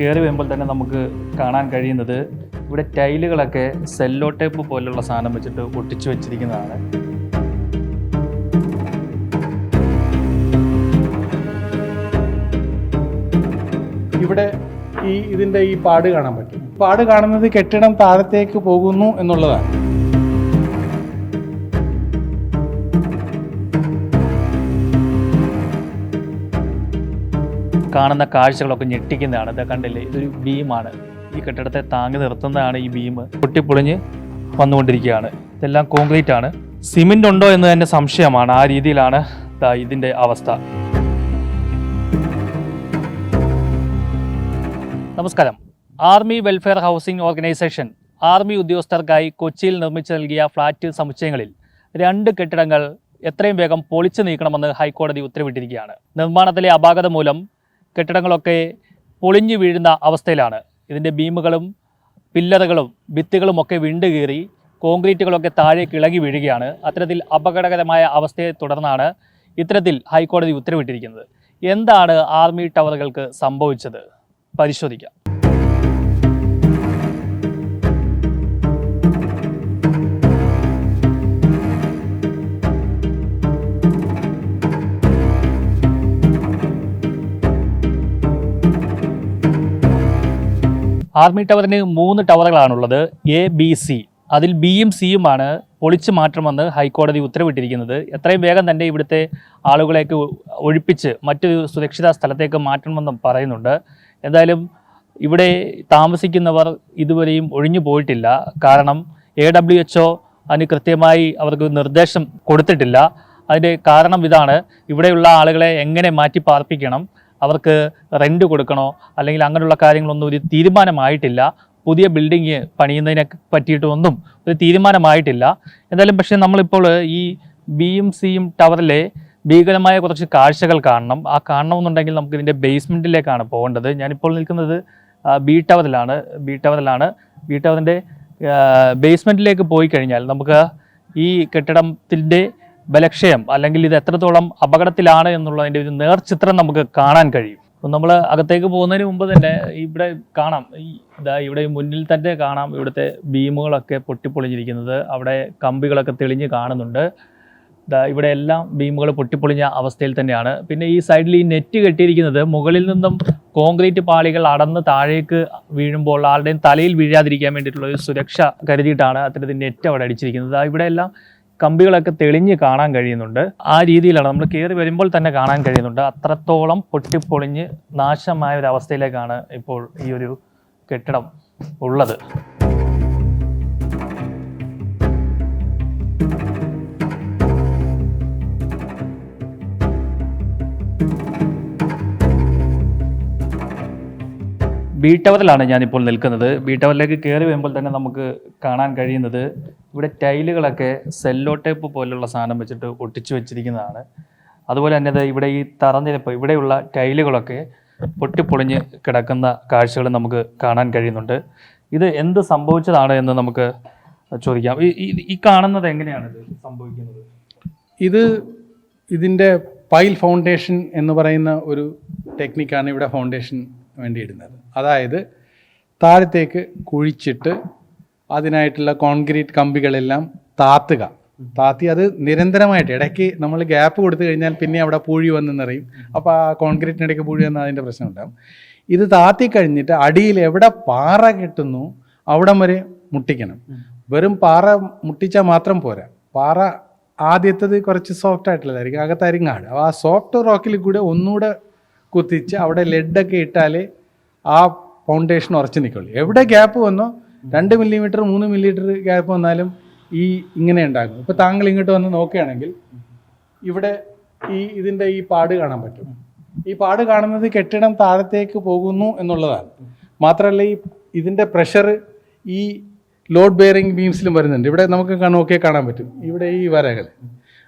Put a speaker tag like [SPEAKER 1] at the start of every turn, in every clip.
[SPEAKER 1] കയറി വരുമ്പോൾ തന്നെ നമുക്ക് കാണാൻ കഴിയുന്നത് ഇവിടെ ടൈലുകളൊക്കെ സെല്ലോ ടേപ്പ് പോലുള്ള സാധനം വെച്ചിട്ട് ഒട്ടിച്ചു വെച്ചിരിക്കുന്നതാണ്.
[SPEAKER 2] ഇവിടെ ഈ ഇതിന്റെ ഈ പാട് കാണാൻ പറ്റും. പാട് കാണുന്നത് കെട്ടിടം താഴത്തേക്ക് പോകുന്നു എന്നുള്ളതാണ്.
[SPEAKER 1] കാണുന്ന കാഴ്ചകളൊക്കെ ഞെട്ടിക്കുന്നതാണ്. ഇത് കണ്ടില്ലേ? ഇതൊരു ബീമാണ് ഈ കെട്ടിടത്തെ താങ്ങി നിർത്തുന്നതാണ് ഈ ബീം പൊട്ടിപ്പൊളിഞ്ഞ് വന്നുകൊണ്ടിരിക്കുകയാണ്. ഇതെല്ലാം കോൺക്രീറ്റ് ആണ്. സിമെന്റ് ഉണ്ടോ എന്ന് തന്നെ സംശയമാണ്. ആ രീതിയിലാണ് ഇതിന്റെ അവസ്ഥ. നമസ്കാരം. Army welfare housing organisation army ഉദ്യോഗസ്ഥർക്കായി കൊച്ചിയിൽ നിർമ്മിച്ചു നൽകിയ ഫ്ളാറ്റ് സമുച്ചയങ്ങളിൽ രണ്ട് കെട്ടിടങ്ങൾ എത്രയും വേഗം പൊളിച്ചു നീക്കണമെന്ന് ഹൈക്കോടതി ഉത്തരവിട്ടിരിക്കുകയാണ്. നിർമ്മാണത്തിലെ അപാകത മൂലം കെട്ടിടങ്ങളൊക്കെ പൊളിഞ്ഞു വീഴുന്ന അവസ്ഥയിലാണ്. ഇതിന്റെ ബീമുകളും പില്ലറുകളും ഭിത്തികളും ഒക്കെ വിണ്ടുകീറി കോൺക്രീറ്റുകളൊക്കെ താഴേക്ക് ഇളകി വീഴുകയാണ്. അത്തരത്തിൽ അപകടകരമായ അവസ്ഥയെ തുടർന്നാണ് ഇത്തരത്തിൽ ഹൈക്കോടതി ഉത്തരവിട്ടിരിക്കുന്നത്. എന്താണ് ആർമി ടവറുകൾക്ക് സംഭവിച്ചത്? പരിശോധിക്കാം. ആർമി ടവറിന് മൂന്ന് ടവറുകളാണുള്ളത് എ ബി സി. അതിൽ ബിയും സിയുമാണ് പൊളിച്ചു മാറ്റണമെന്ന് ഹൈക്കോടതി ഉത്തരവിട്ടിരിക്കുന്നത്. എത്രയും വേഗം തന്നെ ഇവിടുത്തെ ആളുകളേക്ക് ഒഴിപ്പിച്ച് മറ്റൊരു സുരക്ഷിത സ്ഥലത്തേക്ക് മാറ്റണമെന്നും പറയുന്നുണ്ട്. എന്തായാലും ഇവിടെ താമസിക്കുന്നവർ ഇതുവരെയും ഒഴിഞ്ഞു പോയിട്ടില്ല. കാരണം എ ഡബ്ല്യു എച്ച് അതിന് കൃത്യമായി അവർക്ക് നിർദ്ദേശം കൊടുത്തിട്ടില്ല. അതിന്റെ കാരണം ഇതാണ്. ഇവിടെയുള്ള ആളുകളെ എങ്ങനെ മാറ്റി പാർപ്പിക്കണം അവർക്ക് റെന്റ് കൊടുക്കണോ? അല്ലെങ്കിൽ അങ്ങനെയുള്ള കാര്യങ്ങളൊന്നും ഒരു തീരുമാനമായിട്ടില്ല. പുതിയ ബിൽഡിങ് പണിയുന്നതിനെ പറ്റിയിട്ടൊന്നും ഒരു തീരുമാനമായിട്ടില്ല. എന്തായാലും പക്ഷേ നമ്മളിപ്പോൾ ഈ ബിയും സിയും ടവറിലെ ഭീകരമായ കുറച്ച് കാഴ്ചകൾ കാണണം. ആ കാണണമെന്നുണ്ടെങ്കിൽ നമുക്ക് ഇതിന്റെ ബേസ്മെന്റിലേക്കാണ് പോകേണ്ടത്. ഞാനിപ്പോൾ നിൽക്കുന്നത് ബി ടവറിലാണ് ബി ടവറിലാണ് ബി ടവറിന്റെ ബേസ്മെന്റിലേക്ക് പോയി കഴിഞ്ഞാൽ നമുക്ക് ഈ കെട്ടിടത്തിന്റെ ബലക്ഷയം അല്ലെങ്കിൽ ഇത് എത്രത്തോളം അപകടത്തിലാണ് എന്നുള്ളതിന്റെ ഒരു നേർചിത്രം നമുക്ക് കാണാൻ കഴിയും. അപ്പം നമ്മൾ അകത്തേക്ക് പോകുന്നതിന് മുമ്പ് തന്നെ ഇവിടെ കാണാം. ഇതാ ഇവിടെ മുന്നിൽ തന്നെ കാണാം ഇവിടുത്തെ ബീമുകളൊക്കെ പൊട്ടിപ്പൊളിഞ്ഞിരിക്കുന്നത്. അവിടെ കമ്പികളൊക്കെ തെളിഞ്ഞ് കാണുന്നുണ്ട്. ഇതാ ഇവിടെ എല്ലാം ബീമുകൾ പൊട്ടിപ്പൊളിഞ്ഞ അവസ്ഥയിൽ തന്നെയാണ്. പിന്നെ ഈ സൈഡിൽ ഈ നെറ്റ് കെട്ടിയിരിക്കുന്നത് മുകളിൽ നിന്നും കോൺക്രീറ്റ് പാളികൾ അടന്ന് താഴേക്ക് വീഴുമ്പോൾ ആളുടെയും തലയിൽ വീഴാതിരിക്കാൻ വേണ്ടിയിട്ടുള്ള ഒരു സുരക്ഷ കരുതിയിട്ടാണ് അത്തരത്തിൽ നെറ്റ് അവിടെ അടിച്ചിരിക്കുന്നത്. ഇവിടെ എല്ലാം കമ്പികളൊക്കെ തെളിഞ്ഞ് കാണാൻ കഴിയുന്നുണ്ട്. ആ രീതിയിലാണ് നമ്മൾ കയറി വരുമ്പോൾ തന്നെ കാണാൻ കഴിയുന്നുണ്ട്. അത്രത്തോളം പൊട്ടിപ്പൊളിഞ്ഞ് നാശമായ ഒരു അവസ്ഥയിലേക്കാണ് ഇപ്പോൾ ഈ ഒരു കെട്ടിടം ഉള്ളത്. ബി ടവറിലാണ് ഞാനിപ്പോൾ നിൽക്കുന്നത്. ബി ടവറിലേക്ക് കയറി വരുമ്പോൾ തന്നെ നമുക്ക് കാണാൻ കഴിയുന്നത് ഇവിടെ ടൈലുകളൊക്കെ സെല്ലോ ടേപ്പ് പോലുള്ള സാധനം വെച്ചിട്ട് ഒട്ടിച്ചു വെച്ചിരിക്കുന്നതാണ്. അതുപോലെ തന്നെ ഇവിടെ ഈ തറനിരപ്പ് ഇവിടെയുള്ള ടൈലുകളൊക്കെ പൊട്ടിപ്പൊളിഞ്ഞ് കിടക്കുന്ന കാഴ്ചകൾ നമുക്ക് കാണാൻ കഴിയുന്നുണ്ട്. ഇത് എന്ത് സംഭവിച്ചതാണ് എന്ന് നമുക്ക് ചോദിക്കാം. ഈ കാണുന്നത് എങ്ങനെയാണ് ഇത് സംഭവിക്കുന്നത്?
[SPEAKER 2] ഇത് ഇതിന്റെ പൈൽ ഫൗണ്ടേഷൻ എന്ന് പറയുന്ന ഒരു ടെക്നിക്കാണ് ഇവിടെ ഫൗണ്ടേഷൻ വേണ്ടി ഇടുന്നത് അതായത് താഴത്തേക്ക് കുഴിച്ചിട്ട് അതിനായിട്ടുള്ള കോൺക്രീറ്റ് കമ്പികളെല്ലാം താത്തുക. താത്തി അത് നിരന്തരമായിട്ട് ഇടയ്ക്ക് നമ്മൾ ഗ്യാപ്പ് കൊടുത്തു കഴിഞ്ഞാൽ പിന്നെ അവിടെ പൂഴി വന്ന് നിറയും അപ്പോൾ ആ കോൺക്രീറ്റിനിടയ്ക്ക് പൂഴി വന്നാൽ അതിന്റെ പ്രശ്നം ഉണ്ടാകും ഇത് താത്തി കഴിഞ്ഞിട്ട് അടിയിൽ എവിടെ പാറ കിട്ടുന്നു അവിടം വരെ മുട്ടിക്കണം. വെറും പാറ മുട്ടിച്ചാൽ മാത്രം പോരാ. പാറ ആദ്യത്തത് കുറച്ച് സോഫ്റ്റ് ആയിട്ടുള്ളതായിരിക്കും. അകത്തായിരിക്കും കാട് ആ സോഫ്റ്റ് റോക്കിൽ കൂടെ ഒന്നുകൂടെ കുത്തിച്ച് അവിടെ ലെഡൊക്കെ ഇട്ടാൽ ആ ഫൗണ്ടേഷൻ ഉറച്ചു നിൽക്കുള്ളൂ എവിടെ ഗ്യാപ്പ് വന്നോ രണ്ട് മില്ലിമീറ്റർ മൂന്ന് മില്ലിമീറ്റർ ഗ്യാപ്പ് വന്നാലും ഈ ഇങ്ങനെ ഉണ്ടാകും. ഇപ്പോൾ താങ്കൾ ഇങ്ങോട്ട് വന്ന് നോക്കുകയാണെങ്കിൽ ഇവിടെ ഈ ഇതിന്റെ ഈ പാട് കാണാൻ പറ്റും. ഈ പാട് കാണുന്നത് കെട്ടിടം താഴത്തേക്ക് പോകുന്നു എന്നുള്ളതാണ്. മാത്രമല്ല ഈ ഇതിന്റെ പ്രഷർ ഈ ലോഡ് ബെയറിംഗ് ബീംസിലും വരുന്നുണ്ട്. ഇവിടെ നമുക്ക് നോക്കിയാൽ കാണാൻ പറ്റും. ഇവിടെ ഈ വരകൾ.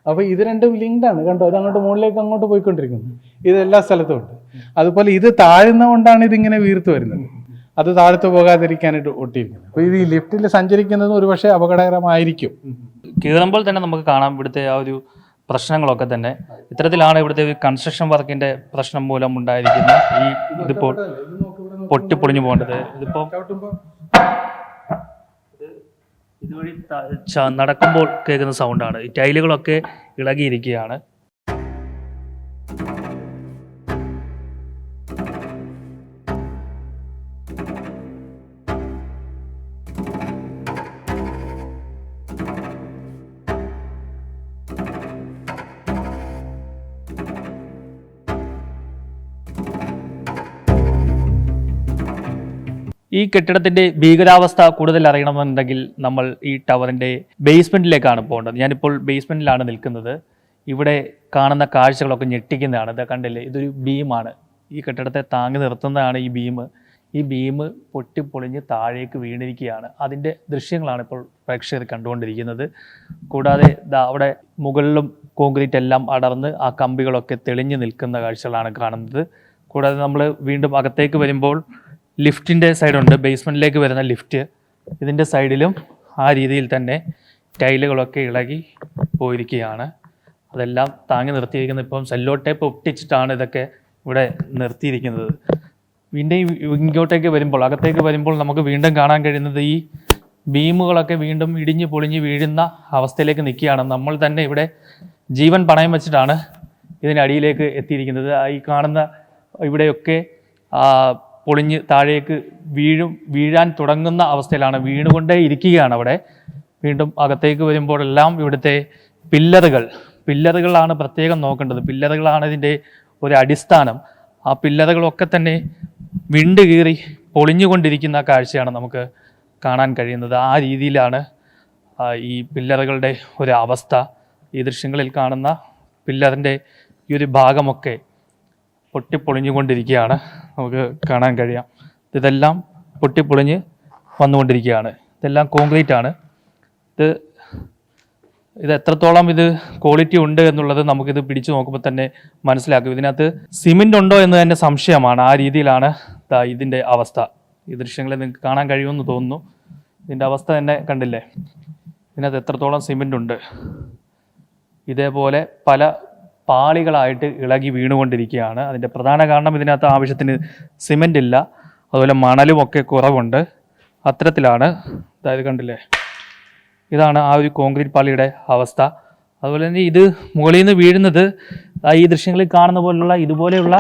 [SPEAKER 2] അപ്പോൾ ഇത് രണ്ടും ലിങ്ക്ഡ് ആണ്. കണ്ടോ? അത് അങ്ങോട്ട് മുകളിലേക്ക് അങ്ങോട്ട് പോയിക്കൊണ്ടിരിക്കുന്നു. ഇത് എല്ലാ സ്ഥലത്തും ഉണ്ട്. അതുപോലെ ഇത് താഴ്ന്നതുകൊണ്ടാണ് ഇതിങ്ങനെ വീർത്ത് വരുന്നത്. അത് താഴത്ത് പോകാതിരിക്കാനായിട്ട് ഒട്ടിയിരിക്കുന്നത് അപ്പോൾ ഇത് ഈ ലിഫ്റ്റിൽ സഞ്ചരിക്കുന്നത് ഒരുപക്ഷെ അപകടകരമായിരിക്കും.
[SPEAKER 1] കീറുമ്പോൾ തന്നെ നമുക്ക് കാണാം ഇവിടുത്തെ ആ ഒരു പ്രശ്നങ്ങളൊക്കെ തന്നെ. ഇത്തരത്തിലാണ് ഇവിടുത്തെ കൺസ്ട്രക്ഷൻ വർക്കിന്റെ പ്രശ്നം മൂലം ഉണ്ടായിരിക്കുന്ന ഈ ഇതിപ്പോൾ
[SPEAKER 2] പൊട്ടി
[SPEAKER 1] പൊളിഞ്ഞു പോകേണ്ടത്. ഇതിപ്പോൾ ഇതുവഴി നടക്കുമ്പോൾ കേൾക്കുന്ന സൗണ്ടാണ് ഈ ടൈലുകളൊക്കെ ഇളകിയിരിക്കുകയാണ്. ഈ കെട്ടിടത്തിന്റെ ഭീകരാവസ്ഥ കൂടുതൽ അറിയണമെന്നുണ്ടെങ്കിൽ നമ്മൾ ഈ ടവറിന്റെ ബേസ്മെന്റിലേക്കാണ് പോകേണ്ടത്. ഞാനിപ്പോൾ ബേസ്മെന്റിലാണ് നിൽക്കുന്നത്. ഇവിടെ കാണുന്ന കാഴ്ചകളൊക്കെ ഞെട്ടിക്കുന്നതാണ്. ഇത് കണ്ടില്ലേ? ഇതൊരു ബീമാണ് ഈ കെട്ടിടത്തെ താങ്ങി നിർത്തുന്നതാണ് ഈ ബീം ഈ ബീം പൊട്ടിപ്പൊളിഞ്ഞ് താഴേക്ക് വീണിരിക്കുകയാണ്. അതിന്റെ ദൃശ്യങ്ങളാണ് ഇപ്പോൾ പ്രേക്ഷകർ കണ്ടുകൊണ്ടിരിക്കുന്നത്. കൂടാതെ അവിടെ മുകളിലും കോൺക്രീറ്റ് എല്ലാം അടർന്ന് ആ കമ്പികളൊക്കെ തെളിഞ്ഞു നിൽക്കുന്ന കാഴ്ചകളാണ് കാണുന്നത്. കൂടാതെ നമ്മൾ വീണ്ടും അകത്തേക്ക് വരുമ്പോൾ ലിഫ്റ്റിന്റെ സൈഡുണ്ട്. ബേസ്മെന്റിലേക്ക് വരുന്ന ലിഫ്റ്റ്. ഇതിന്റെ സൈഡിലും ആ രീതിയിൽ തന്നെ ടൈലുകളൊക്കെ ഇളകി പോയിരിക്കുകയാണ്. അതെല്ലാം താങ്ങി നിർത്തിയിരിക്കുന്നത് ഇപ്പം സെല്ലോ ടേപ്പ് ഒട്ടിച്ചിട്ടാണ് ഇതൊക്കെ ഇവിടെ നിർത്തിയിരിക്കുന്നത്. വീണ്ടും ഇങ്ങോട്ടേക്ക് വരുമ്പോൾ അകത്തേക്ക് വരുമ്പോൾ നമുക്ക് വീണ്ടും കാണാൻ കഴിയുന്നത് ഈ ബീമുകളൊക്കെ വീണ്ടും ഇടിഞ്ഞ് പൊളിഞ്ഞ് വീഴുന്ന അവസ്ഥയിലേക്ക് നിൽക്കുകയാണ്. നമ്മൾ തന്നെ ഇവിടെ ജീവൻ പണയം വെച്ചിട്ടാണ് ഇതിനടിയിലേക്ക് എത്തിയിരിക്കുന്നത്. ഈ കാണുന്ന ഇവിടെയൊക്കെ പൊളിഞ്ഞ് താഴേക്ക് വീഴും വീഴാൻ തുടങ്ങുന്ന അവസ്ഥയിലാണ് വീണുകൊണ്ടേ ഇരിക്കുകയാണ് അവിടെ. വീണ്ടും അകത്തേക്ക് വരുമ്പോഴെല്ലാം ഇവിടുത്തെ പില്ലറുകൾ പില്ലറുകളാണ് പ്രത്യേകം നോക്കേണ്ടത്. പില്ലറുകളാണ് ഇതിന്റെ ഒരു അടിസ്ഥാനം. ആ പില്ലറുകളൊക്കെ തന്നെ വിണ്ട് കീറി പൊളിഞ്ഞുകൊണ്ടിരിക്കുന്ന കാഴ്ചയാണ് നമുക്ക് കാണാൻ കഴിയുന്നത്. ആ രീതിയിലാണ് ഈ പില്ലറുകളുടെ ഒരു അവസ്ഥ. ഈ ദൃശ്യങ്ങളിൽ കാണുന്ന പില്ലറിന്റെ ഈ ഒരു ഭാഗമൊക്കെ പൊട്ടിപ്പൊളിഞ്ഞുകൊണ്ടിരിക്കുകയാണ്. നമുക്ക് കാണാൻ കഴിയാം. ഇതെല്ലാം പൊട്ടിപ്പൊളിഞ്ഞ് വന്നുകൊണ്ടിരിക്കുകയാണ്. ഇതെല്ലാം കോൺക്രീറ്റ് ആണ്. ഇത് ഇത് എത്രത്തോളം ഇത് ക്വാളിറ്റി ഉണ്ട് എന്നുള്ളത് നമുക്കിത് പിടിച്ചു നോക്കുമ്പോൾ തന്നെ മനസ്സിലാക്കും. ഇതിനകത്ത് സിമെന്റ് ഉണ്ടോ എന്ന് തന്നെ സംശയമാണ്. ആ രീതിയിലാണ് ഇതിന്റെ അവസ്ഥ. ഈ ദൃശ്യങ്ങളെ നിങ്ങൾക്ക് കാണാൻ കഴിയുമെന്ന് തോന്നുന്നു. ഇതിന്റെ അവസ്ഥ തന്നെ കണ്ടില്ലേ? ഇതിനകത്ത് എത്രത്തോളം സിമെന്റ് ഉണ്ട്? ഇതേപോലെ പല പാളികളായിട്ട് ഇളകി വീണുകൊണ്ടിരിക്കുകയാണ്. അതിന്റെ പ്രധാന കാരണം ഇതിനകത്ത് ആവശ്യത്തിന് സിമെന്റ് ഇല്ല അതുപോലെ മണലും ഒക്കെ കുറവുണ്ട്. അത്തരത്തിലാണ് അതായത് കണ്ടില്ലേ ഇതാണ് ആ ഒരു കോൺക്രീറ്റ് പാളിയുടെ അവസ്ഥ. അതുപോലെ തന്നെ ഇത് മുകളിൽ നിന്ന് വീഴുന്നത് ഈ ദൃശ്യങ്ങളിൽ കാണുന്ന പോലുള്ള ഇതുപോലെയുള്ള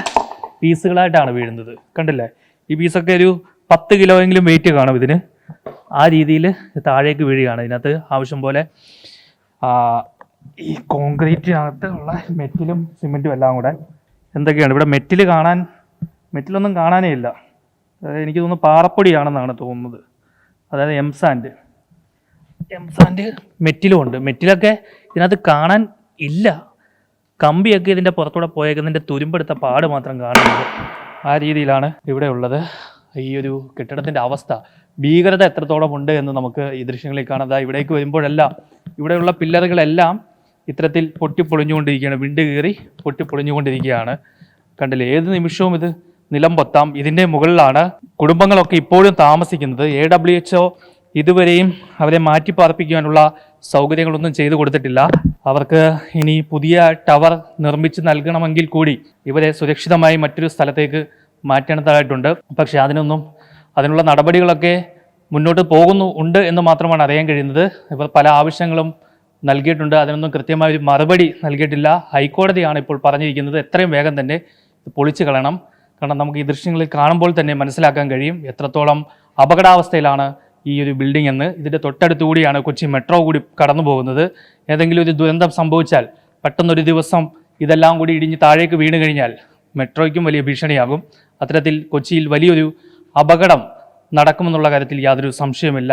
[SPEAKER 1] പീസുകളായിട്ടാണ് വീഴുന്നത്. കണ്ടില്ലേ ഈ പീസൊക്കെ ഒരു പത്ത് കിലോയെങ്കിലും വെയിറ്റ് കാണും ഇതിന്. ആ രീതിയിൽ താഴേക്ക് വീഴുകയാണ്. ഇതിനകത്ത് ആവശ്യം പോലെ ഈ കോൺക്രീറ്റിനകത്ത് ഉള്ള മെറ്റിലും സിമെന്റും എല്ലാം കൂടെ എന്തൊക്കെയാണ് ഇവിടെ മെറ്റിൽ കാണാൻ മെറ്റിലൊന്നും കാണാനേ ഇല്ല. അതായത് എനിക്ക് തോന്നുന്നു പാറപ്പൊടിയാണെന്നാണ് തോന്നുന്നത്. അതായത് എം സാൻഡ് എം സാൻഡ് മെറ്റിലും ഉണ്ട്. മെറ്റിലൊക്കെ ഇതിനകത്ത് കാണാൻ ഇല്ല. കമ്പിയൊക്കെ ഇതിന്റെ പുറത്തൂടെ പോയേക്കുന്നതിന്റെ തുരുമ്പെടുത്ത പാട് മാത്രം കാണുന്നത്. ആ രീതിയിലാണ് ഇവിടെ ഉള്ളത്. ഈ ഒരു കെട്ടിടത്തിന്റെ അവസ്ഥ. ഭീകരത എത്രത്തോളം ഉണ്ട് എന്ന് നമുക്ക് ഈ ദൃശ്യങ്ങളിൽ കാണാം. ഇവിടേക്ക് വരുമ്പോഴെല്ലാം ഇവിടെയുള്ള പില്ലറുകളെല്ലാം ഇത്തരത്തിൽ പൊട്ടിപ്പൊളിഞ്ഞുകൊണ്ടിരിക്കുകയാണ്. വിണ്ട് കീറി പൊട്ടിപ്പൊളിഞ്ഞുകൊണ്ടിരിക്കുകയാണ്. കണ്ടില്ലേ ഏത് നിമിഷവും ഇത് നിലം പൊത്താം. ഇതിന്റെ മുകളിലാണ് കുടുംബങ്ങളൊക്കെ ഇപ്പോഴും താമസിക്കുന്നത്. എ ഡബ്ല്യു എച്ച് ഇതുവരെയും അവരെ മാറ്റി പാർപ്പിക്കുവാനുള്ള സൗകര്യങ്ങളൊന്നും ചെയ്തു കൊടുത്തിട്ടില്ല. അവർക്ക് ഇനി പുതിയ ടവർ നിർമ്മിച്ച് നൽകണമെങ്കിൽ കൂടി ഇവരെ സുരക്ഷിതമായി മറ്റൊരു സ്ഥലത്തേക്ക് മാറ്റേണ്ടതായിട്ടുണ്ട്. പക്ഷേ അതിനൊന്നും അതിനുള്ള നടപടികളൊക്കെ മുന്നോട്ട് പോകുന്നു ഉണ്ട് എന്ന് മാത്രമാണ് അറിയാൻ കഴിയുന്നത്. ഇവർ പല ആവശ്യങ്ങളും നൽകിയിട്ടുണ്ട്. അതിനൊന്നും കൃത്യമായ ഒരു മറുപടി നൽകിയിട്ടില്ല. ഹൈക്കോടതിയാണ് ഇപ്പോൾ പറഞ്ഞിരിക്കുന്നത്. എത്രയും വേഗം തന്നെ പൊളിച്ചു കളയണം. കാരണം നമുക്ക് ഈ ദൃശ്യങ്ങളിൽ കാണുമ്പോൾ തന്നെ മനസ്സിലാക്കാൻ കഴിയും എത്രത്തോളം അപകടാവസ്ഥയിലാണ് ഈ ഒരു ബിൽഡിംഗ് എന്ന്. ഇതിന്റെ തൊട്ടടുത്ത് കൂടിയാണ് കൊച്ചി മെട്രോ കൂടി കടന്നു പോകുന്നത്. ഏതെങ്കിലും ഒരു ദുരന്തം സംഭവിച്ചാൽ പെട്ടെന്നൊരു ദിവസം ഇതെല്ലാം കൂടി ഇടിഞ്ഞ് താഴേക്ക് വീണ് കഴിഞ്ഞാൽ മെട്രോയ്ക്കും വലിയ ഭീഷണിയാകും. അത്തരത്തിൽ കൊച്ചിയിൽ വലിയൊരു അപകടം നടക്കുമെന്നുള്ള കാര്യത്തിൽ യാതൊരു സംശയമില്ല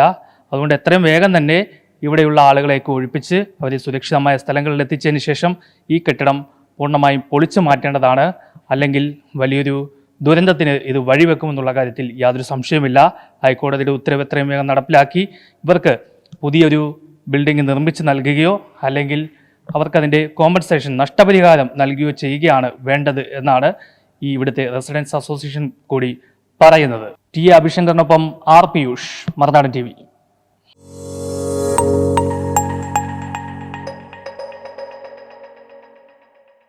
[SPEAKER 1] അതുകൊണ്ട് എത്രയും വേഗം തന്നെ ഇവിടെയുള്ള ആളുകളെയൊക്കെ ഒഴിപ്പിച്ച് അവരെ സുരക്ഷിതമായ സ്ഥലങ്ങളിൽ എത്തിച്ചതിന് ശേഷം ഈ കെട്ടിടം പൂർണമായും പൊളിച്ചു മാറ്റേണ്ടതാണ്. അല്ലെങ്കിൽ വലിയൊരു ദുരന്തത്തിന് ഇത് വഴിവെക്കുമെന്നുള്ള കാര്യത്തിൽ യാതൊരു സംശയമില്ല ഹൈക്കോടതിയുടെ ഉത്തരവ് എത്രയും വേഗം നടപ്പിലാക്കി ഇവർക്ക് പുതിയൊരു ബിൽഡിംഗ് നിർമ്മിച്ച് നൽകുകയോ അല്ലെങ്കിൽ അവർക്കതിന്റെ കോമ്പൻസേഷൻ നഷ്ടപരിഹാരം നൽകുകയോ ചെയ്യുകയാണ് വേണ്ടത് എന്നാണ് ഈ ഇവിടുത്തെ റെസിഡൻസ് അസോസിയേഷൻ കൂടി പറയുന്നത്. T A അഭിശങ്കറിനൊപ്പം R Piyush Marunadan T V.